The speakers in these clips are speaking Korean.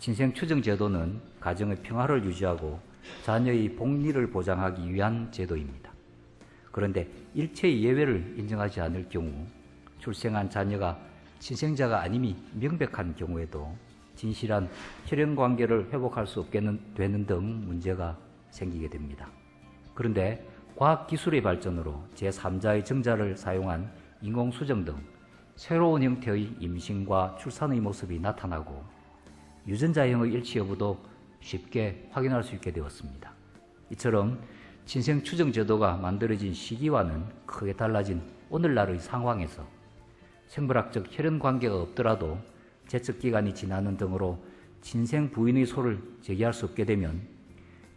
친생 추정 제도는 가정의 평화를 유지하고 자녀의 복리를 보장하기 위한 제도입니다. 그런데 일체의 예외를 인정하지 않을 경우 출생한 자녀가 친생자가 아님이 명백한 경우에도 진실한 혈연 관계를 회복할 수 없게 되는 등 문제가 생기게 됩니다. 그런데 과학 기술의 발전으로 제3자의 증자를 사용한 인공수정 등 새로운 형태의 임신과 출산의 모습이 나타나고 유전자형의 일치 여부도 쉽게 확인할 수 있게 되었습니다. 이처럼 친생 추정 제도가 만들어진 시기와는 크게 달라진 오늘날의 상황에서 생물학적 혈연 관계가 없더라도 제척 기간이 지나는 등으로 친생 부인의 소를 제기할 수 없게 되면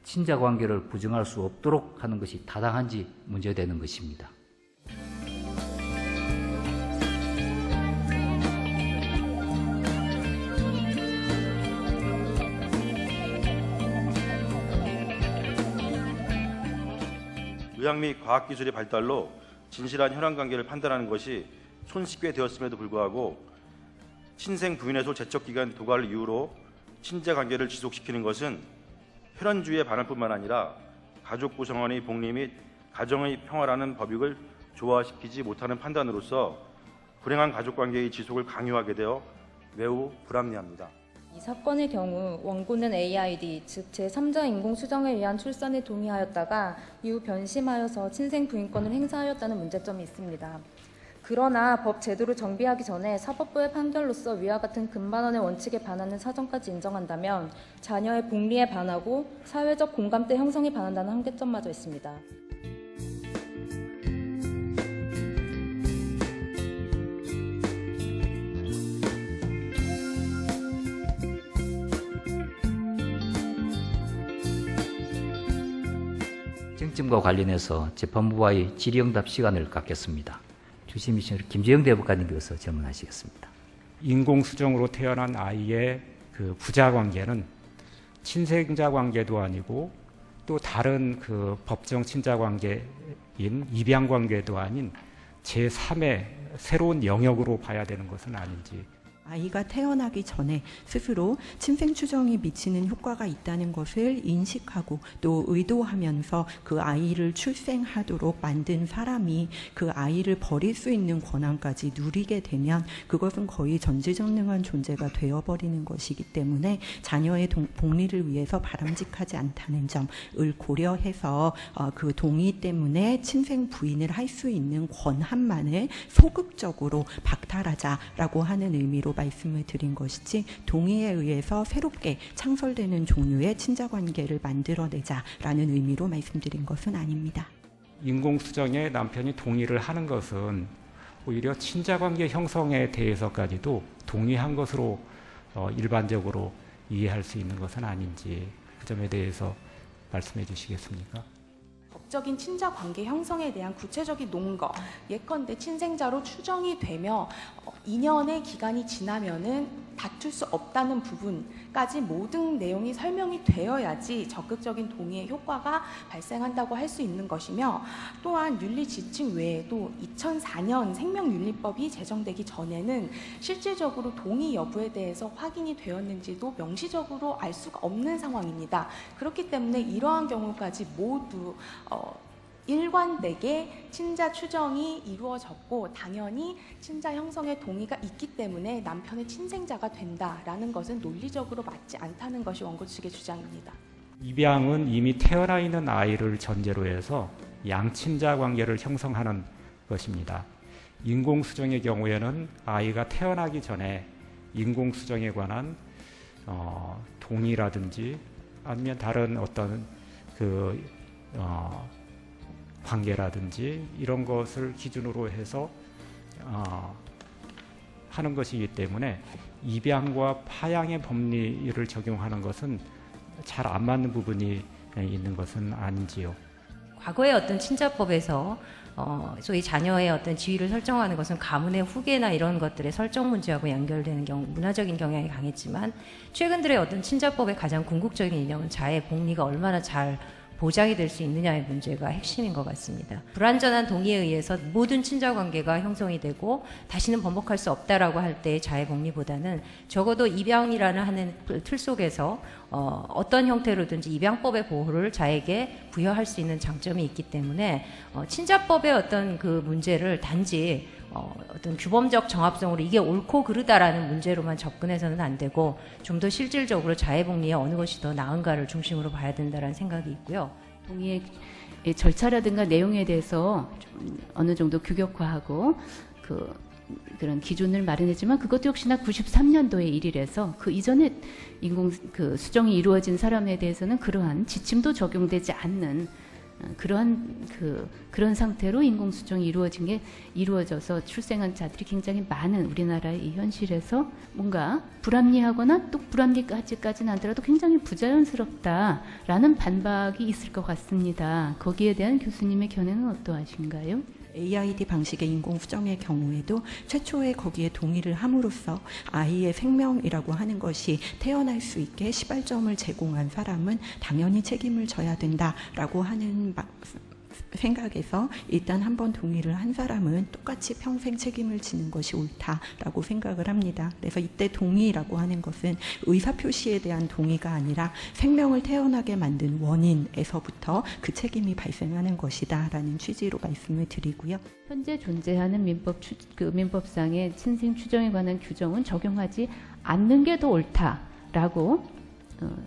친자 관계를 부정할 수 없도록 하는 것이 타당한지 문제되는 것입니다. 의학 및 과학 기술의 발달로 진실한 혈안 관계를 판단하는 것이 손쉽게 되었음에도 불구하고 친생 부인의 소 제척 기간 도과를 이유로 친자 관계를 지속시키는 것은 혈안주의에 반할 뿐만 아니라 가족 구성원의 복리 및 가정의 평화라는 법익을 조화시키지 못하는 판단으로서 불행한 가족 관계의 지속을 강요하게 되어 매우 불합리합니다. 이 사건의 경우 원고는 AID, 즉 제3자 인공수정에 의한 출산에 동의하였다가 이후 변심하여서 친생 부인권을 행사하였다는 문제점이 있습니다. 그러나 법 제도를 정비하기 전에 사법부의 판결로서 위와 같은 근반원의 원칙에 반하는 사정까지 인정한다면 자녀의 복리에 반하고 사회적 공감대 형성에 반한다는 한계점마저 있습니다. 쟁점과 관련해서 재판부와의 질의응답 시간을 갖겠습니다. 주심이신 김재영 대법관님께서 질문하시겠습니다. 인공수정으로 태어난 아이의 그 부자 관계는 친생자 관계도 아니고 또 다른 그 법정 친자 관계인 입양 관계도 아닌 제3의 새로운 영역으로 봐야 되는 것은 아닌지 아이가 태어나기 전에 스스로 친생 추정이 미치는 효과가 있다는 것을 인식하고 또 의도하면서 그 아이를 출생하도록 만든 사람이 그 아이를 버릴 수 있는 권한까지 누리게 되면 그것은 거의 전지전능한 존재가 되어버리는 것이기 때문에 자녀의 동- 복리를 위해서 바람직하지 않다는 점을 고려해서 어, 그 동의 때문에 친생 부인을 할 수 있는 권한만을 소극적으로 박탈하자라고 하는 의미로 말씀을 드린 것이지 동의에 의해서 새롭게 창설되는 종류의 친자 관계를 만들어내자라는 의미로 말씀드린 것은 아닙니다. 인공수정에 남편이 동의를 하는 것은 오히려 친자관계 형성에 대해서까지도 동의한 것으로 어, 일반적으로 이해할 수 있는 것은 아닌지 그 점에 대해서 말씀해 주시겠습니까? 법적인 친자 관계 형성에 대한 구체적인 논거 예컨대 친생자로 추정이 되며 어, 2년의 기간이 지나면은 다툴 수 없다는 부분까지 모든 내용이 설명이 되어야지 적극적인 동의의 효과가 발생한다고 할 수 있는 것이며 또한 윤리 지침 외에도 2004년 생명윤리법이 제정되기 전에는 실질적으로 동의 여부에 대해서 확인이 되었는지도 명시적으로 알 수가 없는 상황입니다. 그렇기 때문에 이러한 경우까지 모두 어, 일관되게 친자 추정이 이루어졌고 당연히 친자 형성의 동의가 있기 때문에 남편의 친생자가 된다라는 것은 논리적으로 맞지 않다는 것이 원고 측의 주장입니다. 입양은 이미 태어나 있는 아이를 전제로 해서 양친자 관계를 형성하는 것입니다. 인공수정의 경우에는 아이가 태어나기 전에 인공수정에 관한 어, 동의라든지 아니면 다른 어떤 그 어, 관계라든지 이런 것을 기준으로 해서 어, 하는 것이기 때문에 입양과 파양의 법리를 적용하는 것은 잘 안 맞는 부분이 있는 것은 아닌지요. 과거의 어떤 친자법에서 어, 소위 자녀의 어떤 지위를 설정하는 것은 가문의 후계나 이런 것들의 설정 문제하고 연결되는 경우 문화적인 경향이 강했지만 최근 들의 어떤 친자법의 가장 궁극적인 이념은 자의 복리가 얼마나 잘 보장이 될 수 있느냐의 문제가 핵심인 것 같습니다. 불완전한 동의에 의해서 모든 친자 관계가 형성이 되고 다시는 번복할 수 없다라고 할 때의 자해 복리보다는 적어도 입양이라는 하는 틀 속에서 어, 어떤 형태로든지 입양법의 보호를 자에게 부여할 수 있는 장점이 있기 때문에 어, 친자법의 어떤 그 문제를 단지 어, 어떤 규범적 정합성으로 이게 옳고 그르다라는 문제로만 접근해서는 안 되고 좀 더 실질적으로 자해복리에 어느 것이 더 나은가를 중심으로 봐야 된다라는 생각이 있고요. 동의의 절차라든가 내용에 대해서 좀 어느 정도 규격화하고 그 그런 기준을 마련했지만 그것도 역시나 93년도의 일이라서 그 이전에 인공 그 수정이 이루어진 사람에 대해서는 그러한 지침도 적용되지 않는 어, 그러한 그 그런 상태로 인공 수정이 이루어진 게 이루어져서 출생한 자들이 굉장히 많은 우리나라의 이 현실에서 뭔가 불합리하거나 또 불합리까지까지는 않더라도 굉장히 부자연스럽다라는 반박이 있을 것 같습니다. 거기에 대한 교수님의 견해는 어떠하신가요? AID 방식의 인공 수정의 경우에도 최초에 거기에 동의를 함으로써 아이의 생명이라고 하는 것이 태어날 수 있게 시발점을 제공한 사람은 당연히 책임을 져야 된다라고 하는 마- 생각에서 일단 한번 동의를 한 사람은 똑같이 평생 책임을 지는 것이 옳다라고 생각을 합니다. 그래서 이때 동의라고 하는 것은 의사 표시에 대한 동의가 아니라 생명을 태어나게 만든 원인에서부터 그 책임이 발생하는 것이다라는 취지로 말씀을 드리고요. 현재 존재하는 민법 추, 그 민법상의 친생 추정에 관한 규정은 적용하지 않는 게 더 옳다라고 어,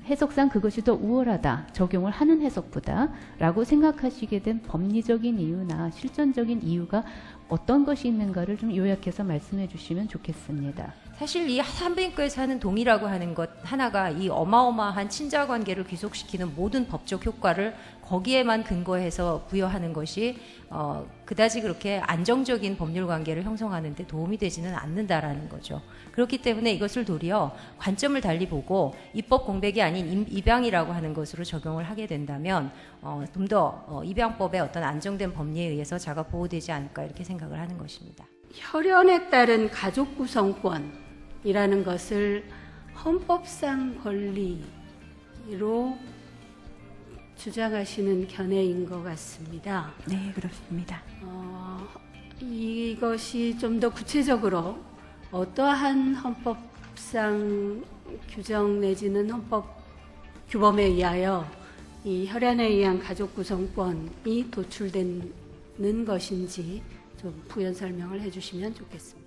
해석상 그것이 더 우월하다 적용을 하는 해석보다 라고 생각하시게 된 법리적인 이유나 실전적인 이유가 어떤 것이 있는가를 좀 요약해서 말씀해 주시면 좋겠습니다. 사실 이 산부인과에서 하는 동의라고 하는 것 하나가 이 어마어마한 친자 관계를 귀속시키는 모든 법적 효과를 거기에만 근거해서 부여하는 것이 어, 그다지 그렇게 안정적인 법률 관계를 형성하는 데 도움이 되지는 않는다라는 거죠. 그렇기 때문에 이것을 도리어 관점을 달리 보고 입법 공백이 아닌 임- 입양이라고 하는 것으로 적용을 하게 된다면 어, 좀더 어, 입양법의 어떤 안정된 법리에 의해서 자가 보호되지 않을까 이렇게 생각을 하는 것입니다. 혈연에 따른 가족 구성권 이라는 것을 헌법상 권리로 주장하시는 견해인 것 같습니다. 네, 그렇습니다. 어, 이것이 좀 더 구체적으로 어떠한 헌법상 규정 내지는 헌법 규범에 의하여 이 혈연에 의한 가족 구성권이 도출되는 것인지 좀 부연 설명을 해주시면 좋겠습니다.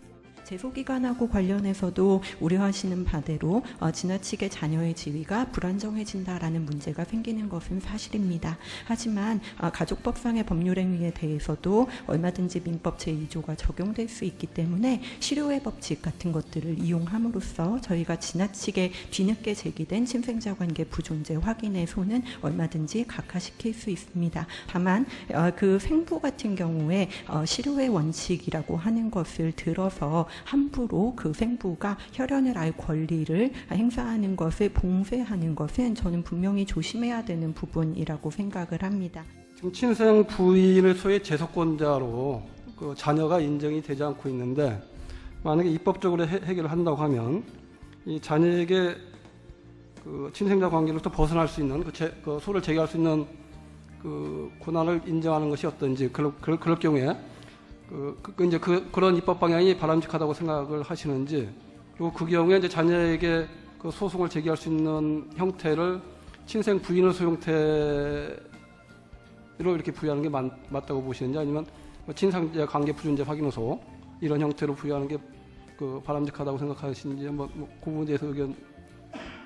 재소기관하고 관련해서도 우려하시는 바대로 어, 지나치게 자녀의 지위가 불안정해진다라는 문제가 생기는 것은 사실입니다. 하지만 아, 가족법상의 법률행위에 대해서도 얼마든지 민법 제2조가 적용될 수 있기 때문에 실효의 법칙 같은 것들을 이용함으로써 저희가 지나치게 뒤늦게 제기된 친생자 관계 부존재 확인의 손은 얼마든지 각하시킬 수 있습니다. 다만 어, 그 생부 같은 경우에 어, 실효의 원칙이라고 하는 것을 들어서 함부로 그 생부가 혈연을 알 권리를 행사하는 것을 봉쇄하는 것은 저는 분명히 조심해야 되는 부분이라고 생각을 합니다. 지금 친생 부인을 소위 재소권자로 그 자녀가 인정이 되지 않고 있는데 만약에 입법적으로 해, 해결을 한다고 하면 이 자녀에게 그 친생자 관계로부터 벗어날 수 있는 그, 제, 그 소를 제기할 수 있는 그 권한을 인정하는 것이 어떤지 그럴, 그럴, 그럴 경우에 그, 그 이제 그 그런 입법 방향이 바람직하다고 생각을 하시는지 그리고 그 경우에 이제 자녀에게 그 소송을 제기할 수 있는 형태를 친생 부인의 소형태 로 이렇게 부여하는 게 맞, 맞다고 보시는지 아니면 뭐 친상자 관계 부존재 확인호소 이런 형태로 부여하는 게 그 바람직하다고 생각하시는지 한번 뭐 그 부분에 대해서 의견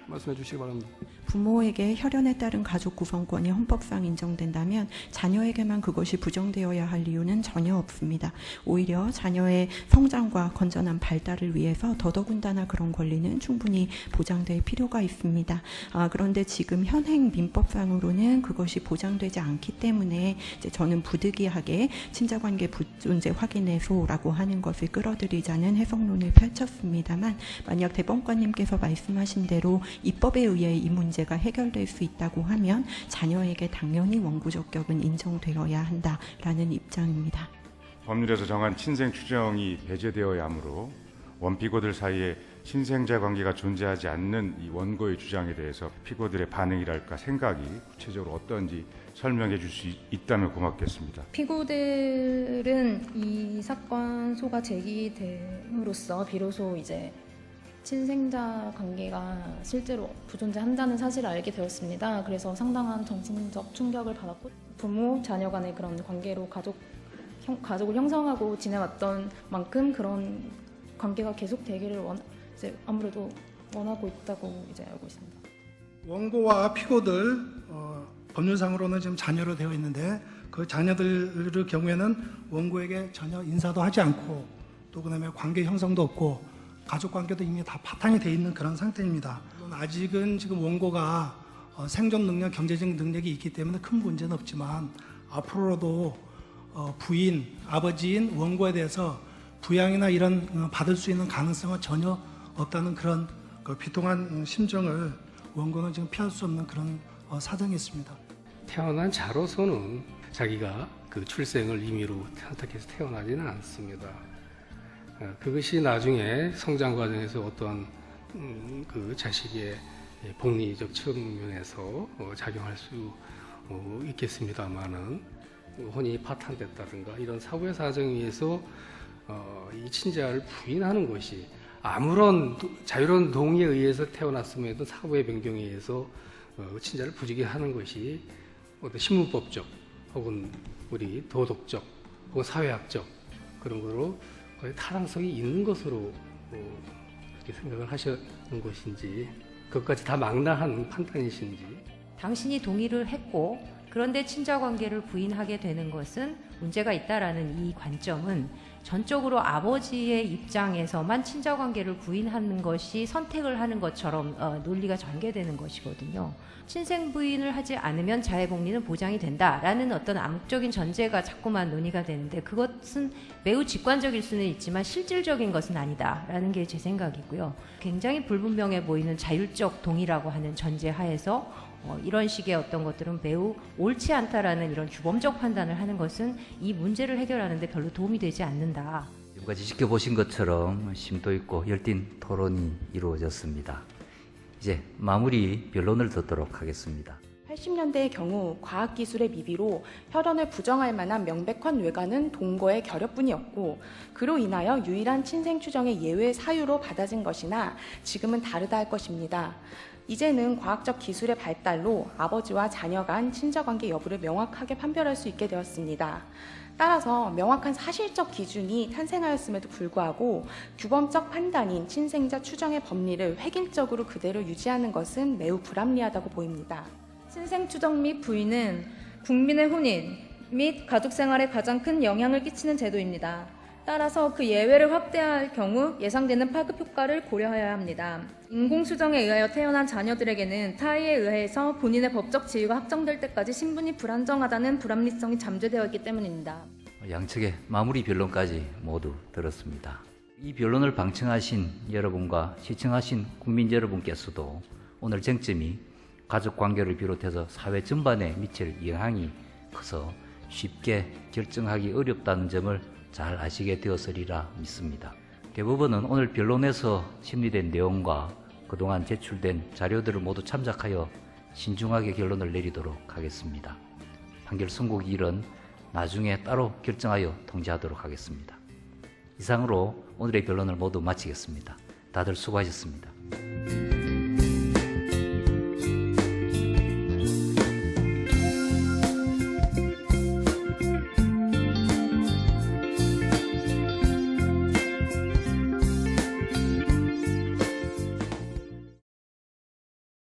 말씀해 주시기 바랍니다. 부모에게 혈연에 따른 가족 구성권이 헌법상 인정된다면 자녀에게만 그것이 부정되어야 할 이유는 전혀 없습니다. 오히려 자녀의 성장과 건전한 발달을 위해서 더더군다나 그런 권리는 충분히 보장될 필요가 있습니다. 아, 그런데 지금 현행 민법상으로는 그것이 보장되지 않기 때문에 저는 부득이하게 친자관계 부존재 확인해소라고 하는 것을 끌어들이자는 해석론을 펼쳤습니다만 만약 대법관님께서 말씀하신 대로 입법에 의해 이 문제 가 해결될 수 있다고 하면 자녀에게 당연히 원고적 격은 인정되어야 한다라는 입장입니다. 법률에서 정한 친생 추정이 배제되어야 하므로 원피고들 사이에 친생자 관계가 존재하지 않는 이 원고의 주장에 대해서 피고들의 반응이랄까 생각이 구체적으로 어떤지 설명해 줄 수 있다면 고맙겠습니다. 피고들은 이 사건 소가 제기됨으로써 비로소 이제 친생자 관계가 실제로 부존재한다는 사실을 알게 되었습니다. 그래서 상당한 정신적 충격을 받았고 부모 자녀 간의 그런 관계로 가족 형, 가족을 형성하고 지내왔던 만큼 그런 관계가 계속 되기를 원 이제 아무래도 원하고 있다고 이제 알고 있습니다. 원고와 피고들 어, 법률상으로는 지금 자녀로 되어 있는데 그 자녀들의 경우에는 원고에게 전혀 인사도 하지 않고 또 그다음에 관계 형성도 없고 가족 관계도 이미 다 파탄이 돼 있는 그런 상태입니다. 아직은 지금 원고가 어, 생존 능력, 경제적 능력이 있기 때문에 큰 문제는 없지만 앞으로도 어, 부인, 아버지인 원고에 대해서 부양이나 이런 어, 받을 수 있는 가능성은 전혀 없다는 그런 그 비통한 음, 심정을 원고는 지금 피할 수 없는 그런 어, 사정이 있습니다. 태어난 자로서는 자기가 그 출생을 임의로 선택해서 태어나지는 않습니다. 어, 그것이 나중에 성장 과정에서 어떤 음, 그 자식의 복리적 측면에서 어, 작용할 수 어, 있겠습니다만은 혼이 파탄됐다든가 이런 사고의 사정에 의해서 어, 이 친자를 부인하는 것이 아무런 도- 자유로운 동의에 의해서 태어났음에도 사고의 변경에 의해서 어, 친자를 부지기하는 것이 어떤 신문법적 혹은 우리 도덕적 혹은 사회학적 그런 거로 타당성이 있는 것으로 어, 그렇게 생각을 하시는 것인지 그것까지 다 망라한 판단이신지. 당신이 동의를 했고 그런데 친자 관계를 부인하게 되는 것은 문제가 있다라는 이 관점은 전적으로 아버지의 입장에서만 친자 관계를 부인하는 것이 선택을 하는 것처럼 어, 논리가 전개되는 것이거든요. 친생 부인을 하지 않으면 자해 복리는 보장이 된다라는 어떤 암묵적인 전제가 자꾸만 논의가 되는데 그것은 매우 직관적일 수는 있지만 실질적인 것은 아니다라는 게 제 생각이고요. 굉장히 불분명해 보이는 자율적 동의라고 하는 전제 하에서 어, 이런 식의 어떤 것들은 매우 옳지 않다라는 이런 규범적 판단을 하는 것은 이 문제를 해결하는데 별로 도움이 되지 않는다. 지금까지 지켜보신 것처럼 심도 있고 열띤 토론이 이루어졌습니다. 이제 마무리 변론을 듣도록 하겠습니다. 80년대의 경우 과학기술의 미비로 혈연을 부정할 만한 명백한 외관은 동거의 결여뿐이었고 그로 인하여 유일한 친생 추정의 예외 사유로 받아진 것이나 지금은 다르다 할 것입니다. 이제는 과학적 기술의 발달로 아버지와 자녀 간 친자 관계 여부를 명확하게 판별할 수 있게 되었습니다. 따라서 명확한 사실적 기준이 탄생하였음에도 불구하고 규범적 판단인 친생자 추정의 법리를 획일적으로 그대로 유지하는 것은 매우 불합리하다고 보입니다. 친생 추정 및 부인은 국민의 혼인 및 가족 생활에 가장 큰 영향을 끼치는 제도입니다. 따라서 그 예외를 확대할 경우 예상되는 파급 효과를 고려해야 합니다. 인공수정에 의하여 태어난 자녀들에게는 타의에 의해서 본인의 법적 지위가 확정될 때까지 신분이 불안정하다는 불합리성이 잠재되어 있기 때문입니다. 양측의 마무리 변론까지 모두 들었습니다. 이 변론을 방청하신 여러분과 시청하신 국민 여러분께서도 오늘 쟁점이 가족 관계를 비롯해서 사회 전반에 미칠 영향이 커서 쉽게 결정하기 어렵다는 점을 잘 아시게 되었으리라 믿습니다. 대법원은 오늘 변론에서 심리된 내용과 그동안 제출된 자료들을 모두 참작하여 신중하게 결론을 내리도록 하겠습니다. 판결 선고일은 나중에 따로 결정하여 통지하도록 하겠습니다. 이상으로 오늘의 변론을 모두 마치겠습니다. 다들 수고하셨습니다.